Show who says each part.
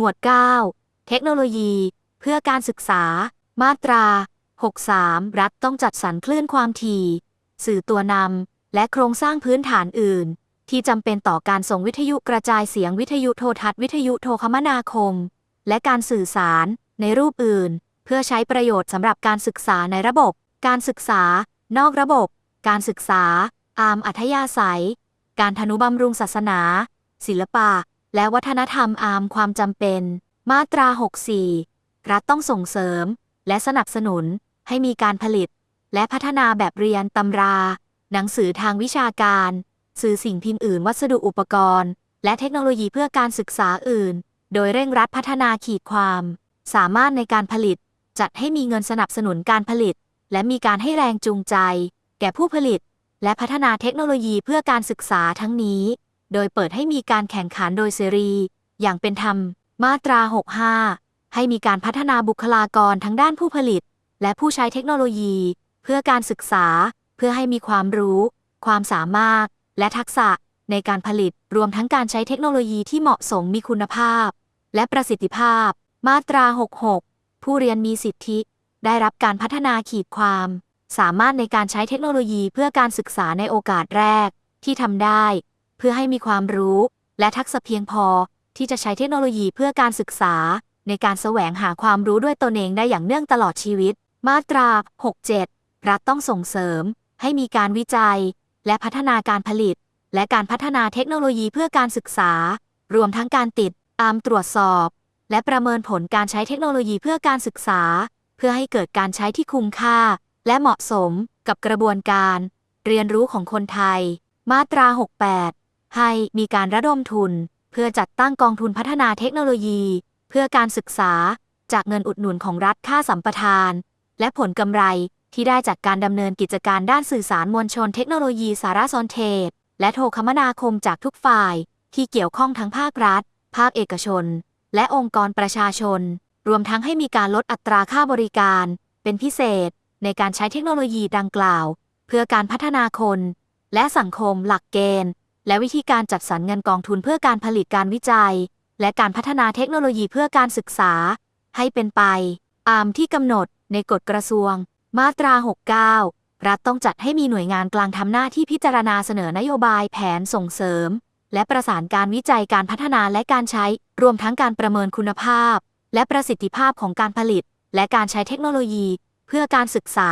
Speaker 1: หมวด 9 เทคโนโลยี เพื่อการศึกษา มาตรา 63 รัฐต้องจัดสรรคลื่นความถี่ สื่อตัวนำ และโครงสร้างพื้นฐานอื่น ที่จำเป็นต่อการส่งวิทยุกระจายเสียงวิทยุโทรทัศน์วิทยุโทรคมนาคม และการสื่อสารในรูปอื่น เพื่อใช้ประโยชน์สำหรับการศึกษาในระบบ การศึกษา นอกระบบ การศึกษา อามอัธยาศัย การทนุบำรุงศาสนา ศิลปะ และวัฒนธรรมอามความจำเป็น มาตรา 64 รัฐต้องส่งเสริม และสนับสนุนให้มีการผลิต และพัฒนาแบบเรียนตำรา หนังสือทางวิชาการ สื่อสิ่งพิมพ์อื่นวัสดุอุปกรณ์ และเทคโนโลยีเพื่อการศึกษาอื่น โดยเร่งรัดพัฒนาขีดความ สามารถในการผลิต จัดให้มีเงินสนับสนุนการผลิต และมีการให้แรงจูงใจ แก่ผู้ผลิต และพัฒนาเทคโนโลยีเพื่อการศึกษาทั้งนี้ โดยเปิดให้มีการแข่งขันโดยเสรี อย่างเป็นธรรม มาตรา 65 ให้มีการพัฒนาบุคลากรทั้งด้านผู้ผลิต และผู้ใช้เทคโนโลยี เพื่อการศึกษา เพื่อให้มีความรู้ ความสามารถ และทักษะในการผลิต รวมทั้งการใช้เทคโนโลยีที่เหมาะสมมีคุณภาพ และประสิทธิภาพ มาตรา 66 ผู้เรียนมีสิทธิ ได้รับการพัฒนาขีดความ สามารถในการใช้เทคโนโลยีเพื่อการศึกษาในโอกาสแรกที่ทำได้ เพื่อให้มีความรู้ และทักษะเพียงพอที่จะใช้เทคโนโลยีเพื่อการศึกษา ในการแสวงหาความรู้ด้วยตนเองได้อย่างเนื่องตลอดชีวิต มาตรา 67 รัฐต้องส่งเสริม ให้มีการวิจัย และพัฒนาการผลิต และการพัฒนาเทคโนโลยีเพื่อการศึกษา รวมทั้งการติดตามตรวจสอบ และประเมินผลการใช้เทคโนโลยีเพื่อการศึกษา เพื่อให้เกิดการใช้ที่คุ้มค่า และเหมาะสมกับกระบวนการ เรียนรู้ของคนไทย มาตรา 68 ให้มีการระดมทุน เพื่อจัดตั้งกองทุนพัฒนาเทคโนโลยี เพื่อการศึกษาจากเงินอุดหนุนของรัฐค่าสัมปทาน และผลกำไรที่ได้จากการดำเนินกิจการด้านสื่อสารมวลชนเทคโนโลยีสารสนเทศ และโทรคมนาคมจากทุกฝ่าย ที่เกี่ยวข้องทั้งภาครัฐ ภาคเอกชน และองค์กรประชาชน รวมทั้งให้มีการลดอัตราค่าบริการ เป็นพิเศษ ในการใช้เทคโนโลยีดังกล่าว เพื่อการพัฒนาคน และสังคมหลักเกณฑ์ และวิธีการจัดสรรเงินกองทุนเพื่อการผลิตการวิจัย และการพัฒนาเทคโนโลยีเพื่อการศึกษา ให้เป็นไปตามที่กำหนดในกฎกระทรวง มาตรา 69 รัฐต้องจัดให้มีหน่วยงานกลางทำหน้าที่พิจารณาเสนอนโยบายแผนส่งเสริม และประสานการวิจัยการพัฒนาและการใช้ รวมทั้งการประเมินคุณภาพ และประสิทธิภาพของการผลิต และการใช้เทคโนโลยี เพื่อการศึกษา